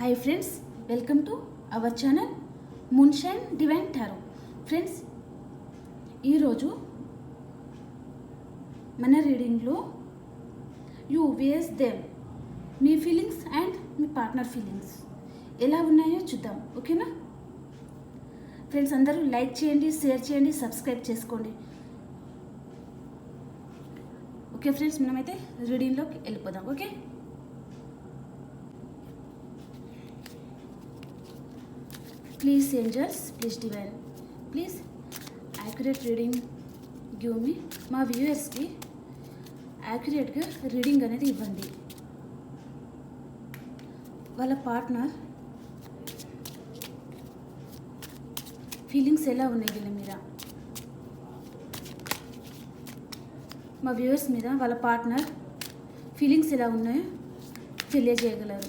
Hi friends welcome to our channel moonshine divine tarot friends ఈరోజు మన రీడింగ్లో you ways them మీ feelings and మీ పార్ట్నర్ ఫీలింగ్స్ ఎలా ఉన్నాయో చూద్దాం ఓకేనా ఫ్రెండ్స్ అందరూ లైక్ చేయండి షేర్ చేయండి సబ్స్క్రైబ్ చేసుకోండి. ఓకే ఫ్రెండ్స్ మనమైతే రీడింగ్లోకి వెళ్ళిపోదాం okay please angels please divine please accurate reading give me మా వ్యూయర్స్కి యాక్యురేట్గా రీడింగ్ అనేది ఇవ్వండి. వాళ్ళ పార్ట్నర్ ఫీలింగ్స్ ఎలా ఉన్నాయి వీళ్ళ మీద? మా వ్యూవర్స్ మీద వాళ్ళ పార్ట్నర్ ఫీలింగ్స్ ఎలా ఉన్నాయో తెలియజేయగలరు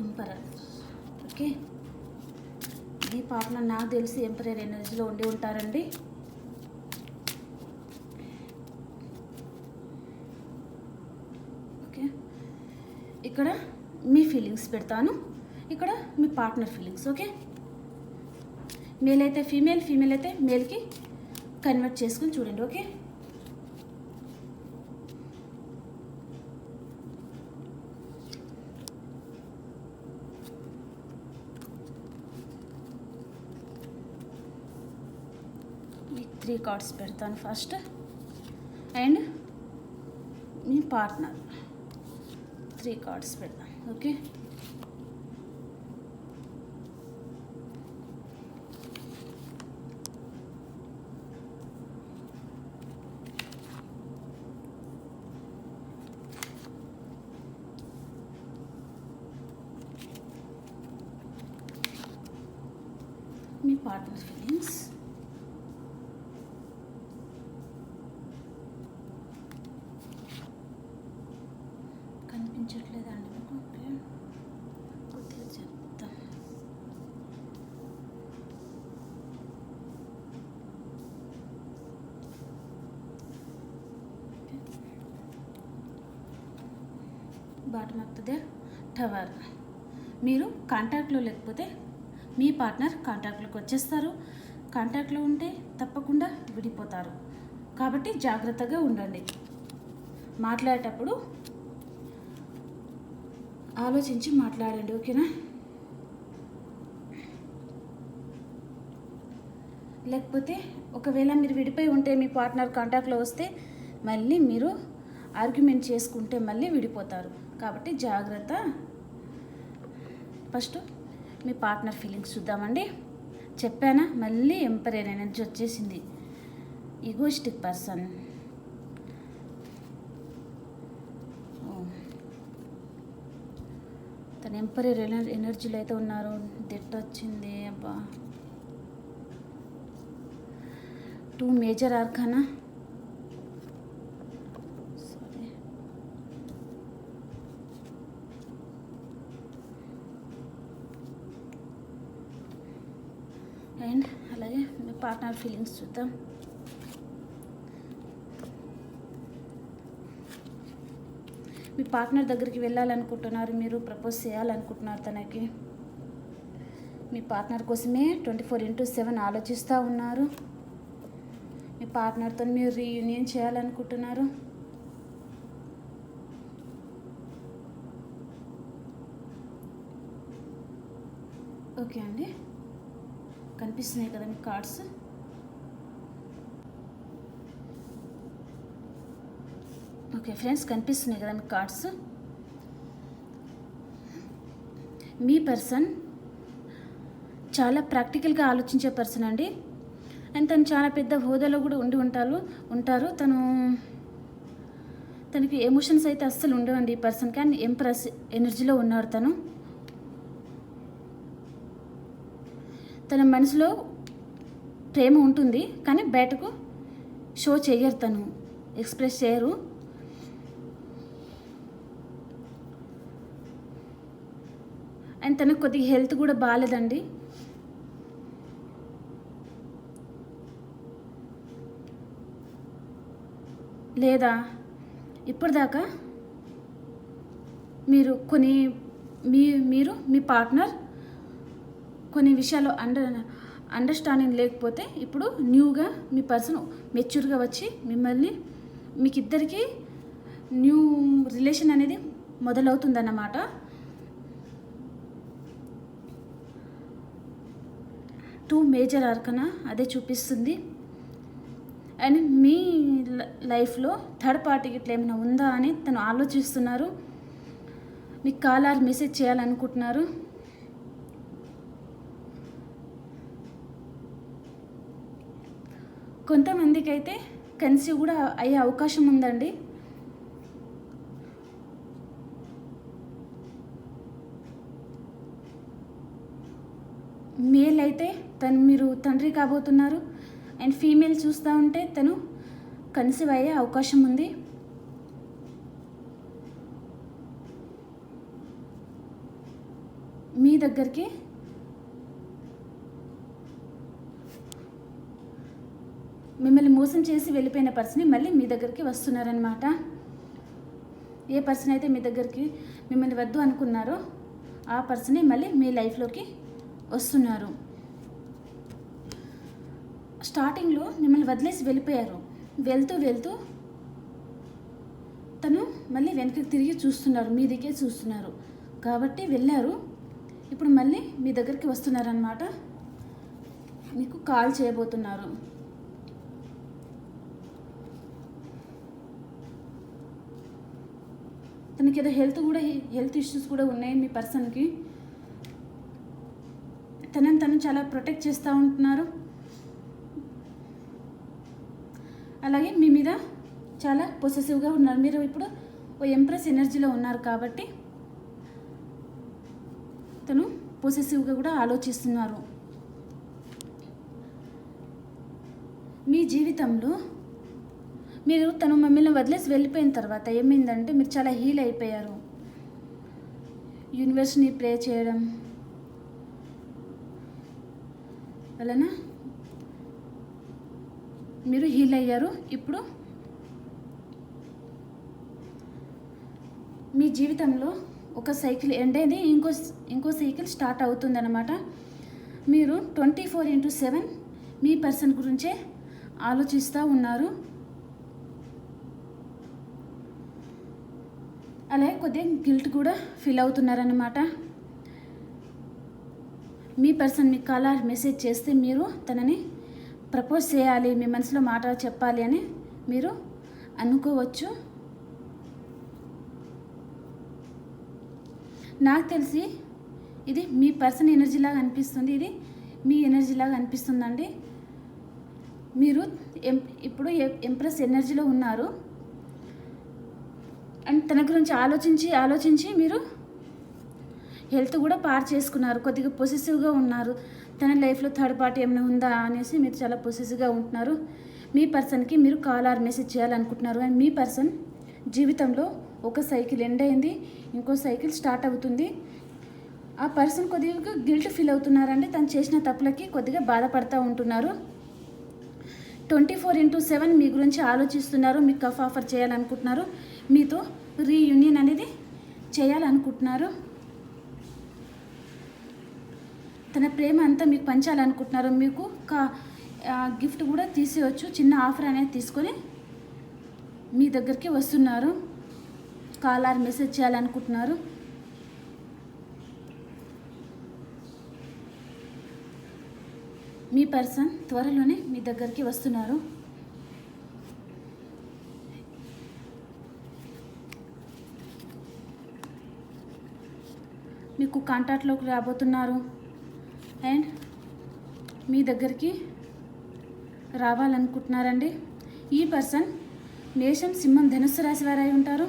ఎంపరర్ ఓకే ఈ పార్ట్నర్ నాకు తెలిసి ఎంపరర్ ఎనర్జీలో ఉండి ఉంటారండి. ఓకే. ఇక్కడ మీ ఫీలింగ్స్ పెడతాను. ఇక్కడ మీ పార్ట్నర్ ఫీలింగ్స్ ఓకే? మేల్ అయితే ఫీమేల్ ఫీమేల్ అయితే మేల్కి కన్వర్ట్ చేసుకుని చూడండి ఓకే ఈ త్రీ కార్డ్స్ పెడతాను ఫస్ట్ అండ్ మీ పార్ట్నర్ త్రీ కార్డ్స్ పెడతాను. ఓకే మీ పార్ట్నర్ ఫీలింగ్స్ కనిపించట్లేదండి మీకు ఓకే కొద్దిగా చెప్తాం బాటమ్ ఆఫ్ ద టవర్. మీరు కాంటాక్ట్లో లేకపోతే మీ పార్ట్నర్ కాంటాక్ట్లోకి వచ్చేస్తారు. కాంటాక్ట్లో ఉంటే తప్పకుండా విడిపోతారు. కాబట్టి జాగ్రత్తగా ఉండండి. మాట్లాడేటప్పుడు ఆలోచించి మాట్లాడండి ఓకేనా? లేకపోతే ఒకవేళ మీరు విడిపోయి ఉంటే మీ పార్ట్నర్ కాంటాక్ట్లో వస్తే మళ్ళీ మీరు ఆర్గ్యుమెంట్ చేసుకుంటే మళ్ళీ విడిపోతారు. కాబట్టి జాగ్రత్త. ఫస్ట్ మీ పార్ట్నర్ ఫీలింగ్స్ చూద్దామండి. చెప్పానా? మళ్ళీ ఎంపరేర్ ఎనర్జీ వచ్చేసింది. Egoistic person. తన ఎనర్ ఎనర్జీలో అయితే ఉన్నారు. దిట్ట వచ్చింది. అబ్బా. Two major arcana sorry and అలాగే మీ పార్ట్నర్ ఫీలింగ్స్ చూద్దాం. మీ పార్ట్నర్ దగ్గరికి వెళ్ళాలనుకుంటున్నారు మీరు ప్రపోజ్ చేయాలనుకుంటున్నారు తనకి. మీ పార్ట్నర్ కోసమే ట్వంటీ ఫోర్ ఇంటూ సెవెన్ ఆలోచిస్తూ ఉన్నారు. మీ పార్ట్నర్తో మీరు రీయూనియన్ చేయాలనుకుంటున్నారు. ఓకే అండి. కనిపిస్తున్నాయి కదా మీ కార్డ్స్? ఓకే ఫ్రెండ్స్ కనిపిస్తున్నాయి కదా మీ కార్డ్స్? మీ పర్సన్ చాలా ప్రాక్టికల్గా ఆలోచించే పర్సన్ అండి. అండ్ తను చాలా పెద్ద హోదాలో కూడా ఉండి ఉంటారు ఉంటారు. తను తనకి ఎమోషన్స్ అయితే అస్సలు ఉండవండి ఈ పర్సన్ కానీ ఎంప్రెస్ ఎనర్జీలో ఉన్నారు తను. తన మనసులో ప్రేమ ఉంటుంది కానీ బయటకు షో చేయరు తను ఎక్స్ప్రెస్ చేయరు. అండ్ తనకు కొద్దిగా హెల్త్ కూడా బాగాలేదండి లేదా? ఇప్పుడు దాకా మీరు కొన్ని మీ మీరు మీ పార్ట్నర్ కొన్ని విషయాలు అండర్ అండర్స్టాండింగ్ లేకపోతే ఇప్పుడు న్యూగా మీ పర్సన్ మెచ్యూర్గా వచ్చి మిమ్మల్ని మీకు ఇద్దరికి న్యూ రిలేషన్ అనేది మొదలవుతుందన్నమాట. టూ మేజర్ ఆర్కన అదే చూపిస్తుంది. అండ్ మీ ల- లైఫ్లో థర్డ్ పార్టీకి ఇట్లా ఏమైనా ఉందా అని తను ఆలోచిస్తున్నారు. మీకు కాల్ ఆర్ మెసేజ్ చేయాలనుకుంటున్నారు. కొంతమందికి అయితే కన్సీవ్ కూడా అయ్యే అవకాశం ఉందండి. మేల్ అయితే తను మీరు తండ్రి కాబోతున్నారు. అండ్ ఫీమేల్ చూస్తూ ఉంటే తను కన్సీవ్ అయ్యే అవకాశం ఉంది. మీ దగ్గరికి మిమ్మల్ని మోసం చేసి వెళ్ళిపోయిన పర్సన్ మళ్ళీ మీ దగ్గరికి వస్తున్నారనమాట ఏ పర్సన్ అయితే మీ దగ్గరికి మిమ్మల్ని వద్దు అనుకున్నారో ఆ పర్సనే మళ్ళీ మీ లైఫ్లోకి వస్తున్నారు. స్టార్టింగ్లో మిమ్మల్ని వదిలేసి వెళ్ళిపోయారు. వెళ్తూ వెళ్తూ తను మళ్ళీ వెనక్కి తిరిగి చూస్తున్నారు మీ దిగే చూస్తున్నారు. కాబట్టి వెళ్ళారు. ఇప్పుడు మళ్ళీ మీ దగ్గరికి వస్తున్నారనమాట మీకు కాల్ చేయబోతున్నారు. తనకి ఏదో హెల్త్ కూడా హెల్త్ ఇష్యూస్ కూడా ఉన్నాయి మీ పర్సన్కి. తనని తను చాలా ప్రొటెక్ట్ చేస్తూ ఉంటున్నారు. అలాగే మీ మీద చాలా పొసెసివ్గా ఉన్నారు. మీరు ఇప్పుడు ఓ ఎంప్రెస్ ఎనర్జీలో ఉన్నారు కాబట్టి తను పొసెసివ్గా కూడా ఆలోచిస్తున్నారు. మీ జీవితంలో మీరు తను మమ్మల్ని వదిలేసి వెళ్ళిపోయిన తర్వాత ఏమైందంటే మీరు చాలా హీల్ అయిపోయారు. యూనివర్స్ని ప్రే చేయడం వలన మీరు హీల్ అయ్యారు. ఇప్పుడు మీ జీవితంలో ఒక సైకిల్ ఎండ్ అయింది ఇంకో ఇంకో సైకిల్ స్టార్ట్ అవుతుందన్నమాట. మీరు ట్వంటీ ఫోర్ ఇంటూ సెవెన్ మీ పర్సన్ గురించే ఆలోచిస్తూ ఉన్నారు. అలాగే కొద్దిగా గిల్ట్ కూడా ఫీల్ అవుతున్నారన్నమాట. మీ పర్సన్ మీకు అలా మెసేజ్ చేస్తే మీరు తనని ప్రపోజ్ చేయాలి మీ మనసులో మాట చెప్పాలి అని మీరు అనుకోవచ్చు. నాకు తెలిసి ఇది మీ పర్సన్ ఎనర్జీ లాగా అనిపిస్తుంది ఇది మీ ఎనర్జీ లాగా అనిపిస్తుందండి. మీరు ఎం ఇప్పుడు ఎంప్రెస్ ఎనర్జీలో ఉన్నారు. అండ్ తన గురించి ఆలోచించి ఆలోచించి మీరు హెల్త్ కూడా పార్ చేసుకున్నారు. కొద్దిగా పొసెసివ్గా ఉన్నారు. తన లైఫ్లో థర్డ్ పార్టీ ఏమైనా ఉందా అనేసి మీరు చాలా పొసెసివ్గా ఉంటున్నారు. మీ పర్సన్కి మీరు కాల్ ఆర్ మెసేజ్ చేయాలనుకుంటున్నారు. అండ్ మీ పర్సన్ జీవితంలో ఒక సైకిల్ ఎండ్ అయింది. ఇంకో సైకిల్ స్టార్ట్ అవుతుంది. ఆ పర్సన్ కొద్దిగా గిల్ట్ ఫీల్ అవుతున్నారండి. తను చేసిన తప్పులకి కొద్దిగా బాధపడుతూ ఉంటున్నారు. ట్వంటీ ఫోర్ ఇంటూ సెవెన్ మీ గురించి ఆలోచిస్తున్నారు. మీకు కఫ్ ఆఫర్ చేయాలనుకుంటున్నారు. మీతో రీయూనియన్ అనేది చేయాలనుకుంటున్నారు. తన ప్రేమ అంతా మీకు పంచాలనుకుంటున్నారు. మీకు కా గిఫ్ట్ కూడా తీసేయచ్చు. చిన్న ఆఫర్ అనేది తీసుకొని మీ దగ్గరికి వస్తున్నారు. కాల్ ఆర్ మెసేజ్ చేయాలనుకుంటున్నారు. మీ పర్సన్ త్వరలోనే మీ దగ్గరికి వస్తున్నారు. మీకు కాంటాక్ట్లోకి రాబోతున్నారు. అండ్ మీ దగ్గరికి రావాలనుకుంటున్నారండి. ఈ పర్సన్ మేషం సింహం ధనుస్సు రాశి వారై ఉంటారు.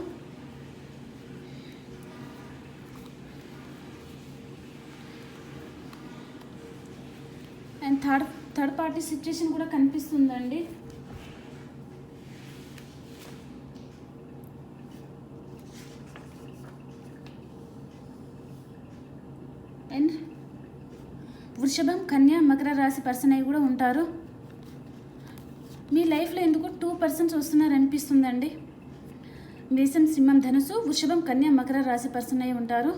And third third party situation కూడా కనిపిస్తుందండి అండ్ వృషభం కన్య మకర రాశి పర్సన్ అయి కూడా ఉంటారు. మీ లైఫ్లో ఎందుకు టూ పర్సన్స్ వస్తున్నారు అనిపిస్తుందండి. మేసం సింహం ధనుసు వృషభం కన్యా మకర రాశి పర్సన్ అయి ఉంటారు.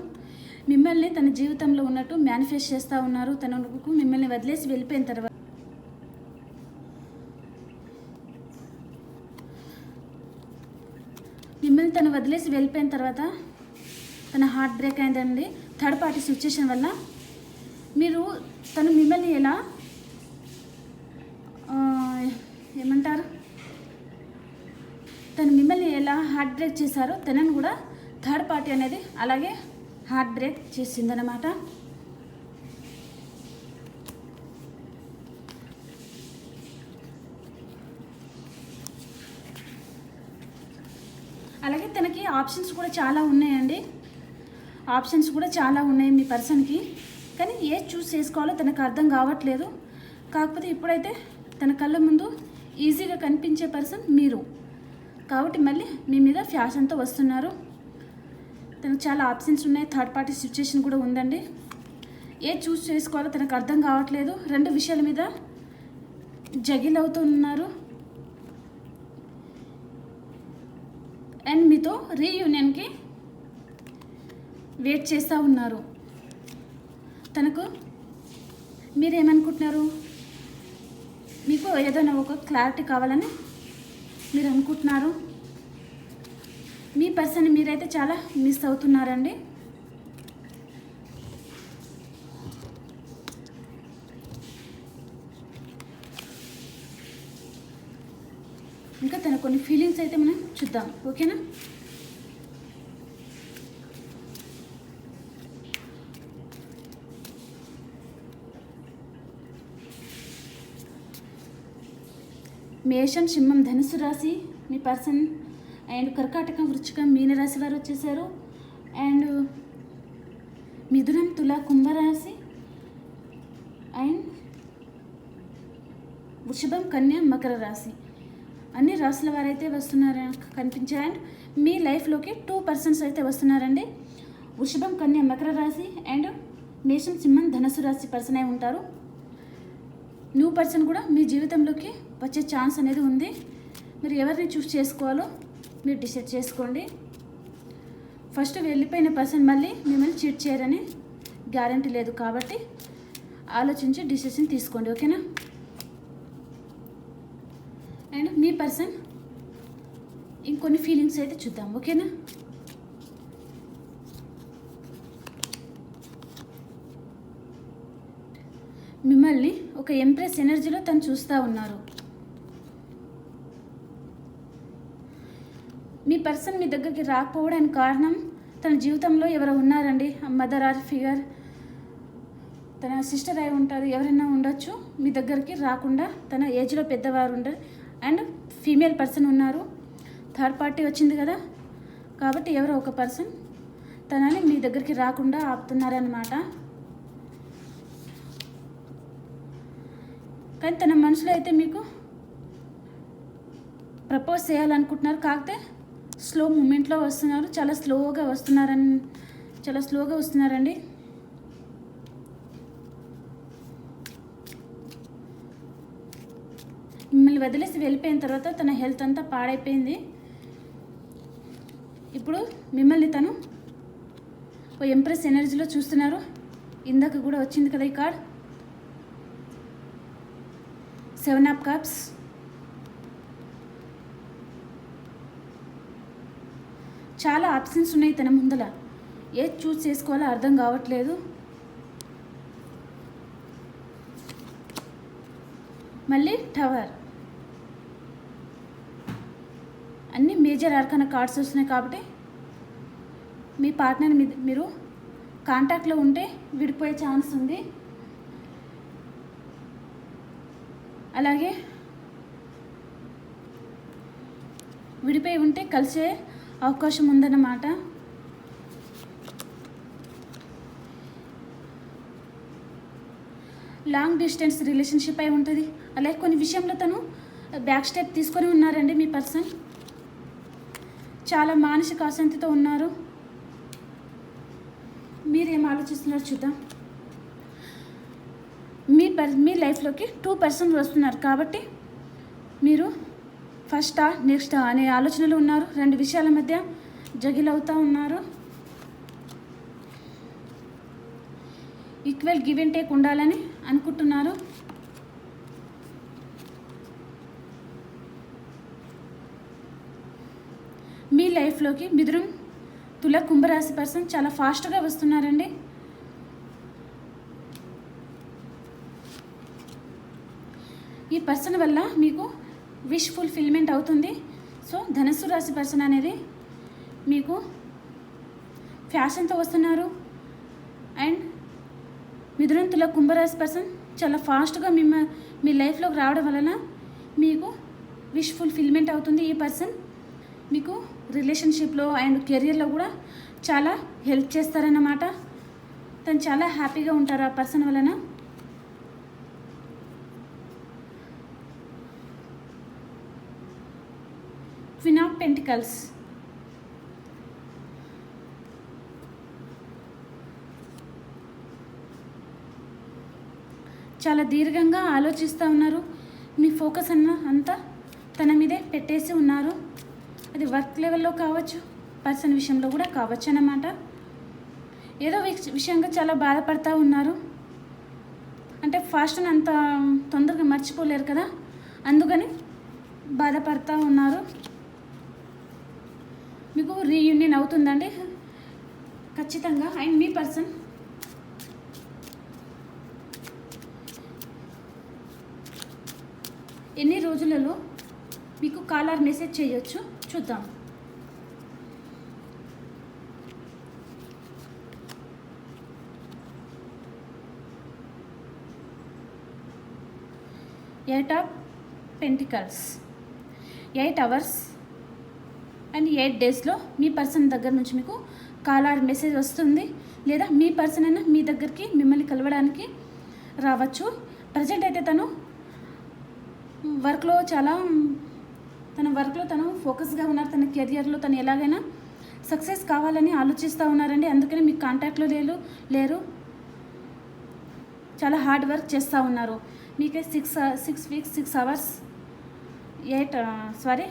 మిమ్మల్ని తన జీవితంలో ఉన్నట్టు మేనిఫెస్ట్ చేస్తూ ఉన్నారు. తనకు మిమ్మల్ని వదిలేసి వెళ్ళిపోయిన తర్వాత మిమ్మల్ని తను వదిలేసి వెళ్ళిపోయిన తర్వాత తన హార్ట్ బ్రేక్ అయిందండి. థర్డ్ పార్టీ సిచ్యుయేషన్ వల్ల మీరు తను మిమ్మల్ని ఎలా ఏమంటారు? తను మిమ్మల్ని ఎలా హార్ట్ బ్రేక్ చేశారో తనని కూడా థర్డ్ పార్టీ అనేది అలాగే హార్ట్ బ్రేక్ చేసిందనమాట అలాగే తనకి ఆప్షన్స్ కూడా చాలా ఉన్నాయండి. ఆప్షన్స్ కూడా చాలా ఉన్నాయి మీ పర్సన్కి కానీ ఏ చూస్ చేసుకోవాలో తనకు అర్థం కావట్లేదు. కాకపోతే ఇప్పుడైతే తన కళ్ళ ముందు ఈజీగా కనిపించే పర్సన్ మీరు. కాబట్టి మళ్ళీ మీ మీద ఫ్యాషన్తో వస్తున్నారు. తనకు చాలా ఆప్షన్స్ ఉన్నాయి. థర్డ్ పార్టీ సిచ్యుయేషన్ కూడా ఉందండి. ఏ చూస్ చేసుకోవాలో తనకు అర్థం కావట్లేదు. రెండు విషయాల మీద జగిల్ అవుతున్నారు. అండ్ మీతో రీయూనియన్కి వెయిట్ చేస్తూ ఉన్నారు. తనకు? మీరేమనుకుంటున్నారు? మీకు ఏదైనా ఒక క్లారిటీ కావాలని మీరు అనుకుంటున్నారు? మీ పర్సన్ మీరైతే చాలా మిస్ అవుతున్నారండి. ఇంకా తన కొన్ని ఫీలింగ్స్ అయితే మనం చూద్దాం. ఓకేనా? మేషం సింహం ధనుసు రాశి మీ పర్సన్. అండ్ కర్కాటకం వృచ్చికం మీనరాశి వారు వచ్చేసారు. అండ్ మిథునం తుల కుంభరాశి. అండ్ వృషభం కన్య మకర రాశి. అన్ని రాశుల వారైతే వస్తున్నారు కనిపించారు. అండ్ మీ లైఫ్లోకి టూ పర్సన్స్ అయితే వస్తున్నారండి. వృషభం కన్య మకర రాశి. అండ్ మేషం సింహం ధనస్సు రాశి పర్సన్ అయి ఉంటారు. న్యూ పర్సన్ కూడా మీ జీవితంలోకి వచ్చే ఛాన్స్ అనేది ఉంది. మీరు ఎవరిని చూస్ చేసుకోవాలో మీరు డిసైడ్ చేసుకోండి. ఫస్ట్ వెళ్ళిపోయిన పర్సన్ మళ్ళీ మిమ్మల్ని చీట్ చేయరని గ్యారంటీ లేదు కాబట్టి ఆలోచించి డిసిషన్ తీసుకోండి ఓకేనా? అండ్ మీ పర్సన్ ఇంకొన్ని ఫీలింగ్స్ అయితే చూద్దాం ఓకేనా మిమ్మల్ని ఒక ఎంప్రెస్ ఎనర్జీలో తను చూస్తూ ఉన్నారు. మీ పర్సన్ మీ దగ్గరికి రాకపోవడానికి కారణం తన జీవితంలో ఎవరో ఉన్నారండి? Mother or figure. తన సిస్టర్ అయి ఉంటారు ఎవరైనా ఉండొచ్చు. మీ దగ్గరికి రాకుండా తన ఏజ్లో పెద్దవారు ఉండరు అండ్ ఫీమేల్ పర్సన్ ఉన్నారు. థర్డ్ పార్టీ వచ్చింది కదా? కాబట్టి ఎవరో ఒక పర్సన్ తనని మీ దగ్గరికి రాకుండా ఆపుతున్నారనమాట కానీ తన మనసులో అయితే మీకు ప్రపోజ్ చేయాలనుకుంటున్నారు. కాకపోతే స్లో మూమెంట్లో వస్తున్నారు. చాలా స్లోగా వస్తున్నారని చాలా స్లోగా వస్తున్నారండి. మిమ్మల్ని వదిలేసి వెళ్ళిపోయిన తర్వాత తన హెల్త్ అంతా పాడైపోయింది. ఇప్పుడు మిమ్మల్ని తను ఓ ఎంప్రెస్ ఎనర్జీలో చూస్తున్నారు. ఇందాక కూడా వచ్చింది కదా ఈ కార్డ్ సెవెన్ అప్ కప్స్ చాలా ఆప్షన్స్ ఉన్నాయి తన ముందల. ఏది చూస్ చేసుకోవాలో అర్థం కావట్లేదు. మళ్ళీ టవర్ అన్ని మేజర్ ఆర్కన కార్డ్స్ వస్తున్నాయి కాబట్టి మీ పార్ట్నర్ మీద మీరు కాంటాక్ట్లో ఉంటే విడిపోయే ఛాన్స్ ఉంది. అలాగే విడిపోయి ఉంటే కలిసే అవకాశం ఉందన్నమాట. లాంగ్ డిస్టెన్స్ రిలేషన్షిప్ అయి ఉంటుంది. అలాగే కొన్ని విషయంలో తను బ్యాక్ స్టెప్ తీసుకొని ఉన్నారండి మీ పర్సన్ చాలా మానసిక అశాంతితో ఉన్నారు. మీరేం ఆలోచిస్తున్నారు చూద్దాం. పర్ మీ లైఫ్లోకి టూ పర్సన్స్ వస్తున్నారు కాబట్టి మీరు ఫస్టా నెక్స్టా అనే ఆలోచనలు ఉన్నారు. రెండు విషయాల మధ్య జగిల్ అవుతూ ఉన్నారు. ఈక్వల్ గివ్ అండ్ టేక్ ఉండాలని అనుకుంటున్నారు. మీ లైఫ్లోకి మిథురం తుల కుంభరాశి పర్సన్ చాలా ఫాస్ట్గా వస్తున్నారండి. ఈ పర్సన్ వల్ల మీకు విష్ ఫుల్ఫిల్మెంట్ అవుతుంది. సో ధనస్సు రాశి పర్సన్ అనేది మీకు ఫ్యాషన్తో వస్తున్నారు. అండ్ మిథునంతుల కుంభరాశి పర్సన్ చాలా ఫాస్ట్గా మిమ్మ మీ లైఫ్లోకి రావడం వలన మీకు విష్ ఫుల్ఫిల్మెంట్ అవుతుంది. ఈ పర్సన్ మీకు రిలేషన్షిప్లో అండ్ కెరియర్లో కూడా చాలా హెల్ప్ చేస్తారన్నమాట. తను చాలా హ్యాపీగా ఉంటారు ఆ పర్సన్ వలన. క్విన్ చాలా దీర్ఘంగా ఆలోచిస్తూ ఉన్నారు. మీ ఫోకస్ అన్న అంతా తన మీదే పెట్టేసి ఉన్నారు. అది వర్క్ లెవెల్లో కావచ్చు పర్సన్ విషయంలో కూడా కావచ్చు అన్నమాట. ఏదో విషయంగా చాలా బాధపడతా ఉన్నారు. అంటే ఫాస్ట్ అంత తొందరగా మర్చిపోలేరు కదా? అందుకని బాధపడతా ఉన్నారు. మీకు రీయూనియన్ అవుతుందండి? ఖచ్చితంగా. అండ్ మీ పర్సన్ ఎన్ని రోజులలో మీకు కాలర్ మెసేజ్ చేయొచ్చు? చూద్దాం. Eight of pentacles eight hours and eight డేస్లో మీ పర్సన్ దగ్గర నుంచి మీకు కాల్ ఆర్ మెసేజ్ వస్తుంది. లేదా మీ పర్సన్ అయినా మీ దగ్గరికి మిమ్మల్ని కలవడానికి రావచ్చు. ప్రజెంట్ అయితే తను వర్క్లో చాలా తన వర్క్లో తను ఫోకస్గా ఉన్నారు. తన కెరియర్లో తను ఎలాగైనా సక్సెస్ కావాలని ఆలోచిస్తూ ఉన్నారండి. అందుకని మీకు కాంటాక్ట్లో లేరు లేరు. చాలా హార్డ్ వర్క్ చేస్తూ ఉన్నారు. మీకే six six weeks six hours eight sorry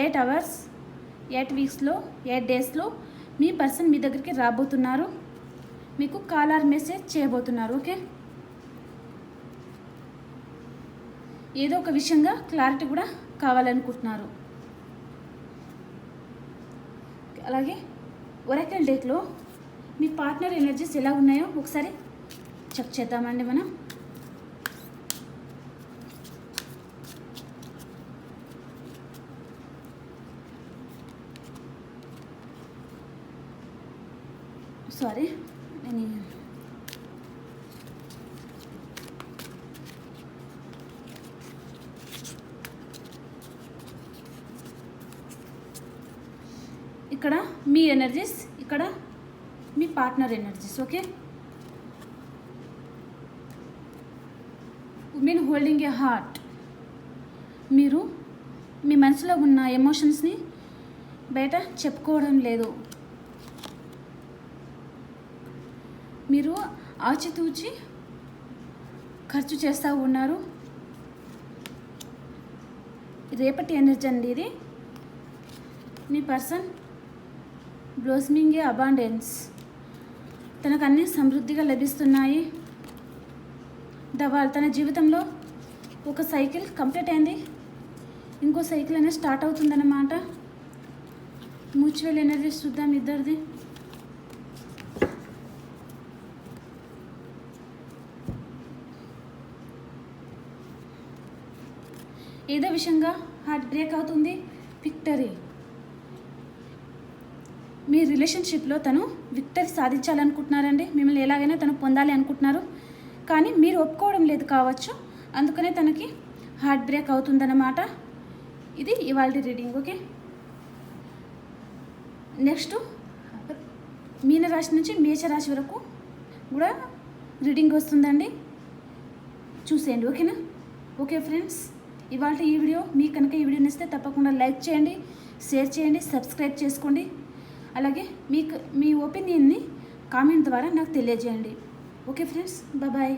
eight hours eight వీక్స్లో eight డేస్లో మీ పర్సన్ మీ దగ్గరికి రాబోతున్నారు. మీకు కాలర్ మెసేజ్ చేయబోతున్నారు ఓకే? ఏదో ఒక విషయంగా క్లారిటీ కూడా కావాలనుకుంటున్నారు. అలాగే ఒరకల్ డేట్లో మీ పార్ట్నర్ ఎనర్జీస్ ఎలా ఉన్నాయో ఒకసారి చెక్ చేద్దామండి మనం. సారీ నేను ఇక్కడ మీ ఎనర్జీస్ ఇక్కడ మీ partner energies okay mean holding a heart మీరు మీ మనసులో ఉన్న ఎమోషన్స్ని బయట చెప్పుకోవడం లేదు మీరు ఆచితూచి ఖర్చు చేస్తూ ఉన్నారు. రేపటి ఎనర్జీ అండి ఇది. మీ పర్సన్ బ్లోస్మింగ్ అబాండెన్స్. తనకు అన్నీ సమృద్ధిగా లభిస్తున్నాయి. దవాల్ తన జీవితంలో ఒక సైకిల్ కంప్లీట్ అయింది. ఇంకో సైకిల్ అనేది స్టార్ట్ అవుతుందన్నమాట. మ్యూచువల్ ఎనర్జీస్ చూద్దాం ఇద్దరిది. ఏదో విషయంగా హార్ట్ బ్రేక్ అవుతుంది. విక్టరీ మీ రిలేషన్షిప్లో తను విక్టరీ సాధించాలనుకుంటున్నారండి. మిమ్మల్ని ఎలాగైనా తను పొందాలి అనుకుంటున్నారు. కానీ మీరు ఒప్పుకోవడం లేదు కావచ్చు. అందుకనే తనకి హార్ట్ బ్రేక్ అవుతుందన్నమాట. ఇది ఇవాళ రీడింగ్ ఓకే నెక్స్ట్ మీనరాశి నుంచి మేషరాశి వరకు కూడా రీడింగ్ వస్తుందండి. చూసేయండి ఓకేనా ఓకే ఫ్రెండ్స్ ఇవాళ ఈ వీడియో మీకు కనుక ఈ వీడియో నచ్చితే తప్పకుండా లైక్ చేయండి షేర్ చేయండి సబ్స్క్రైబ్ చేసుకోండి. అలాగే మీకు మీ ఒపీనియన్ని కామెంట్ ద్వారా నాకు తెలియజేయండి. Okay friends bye.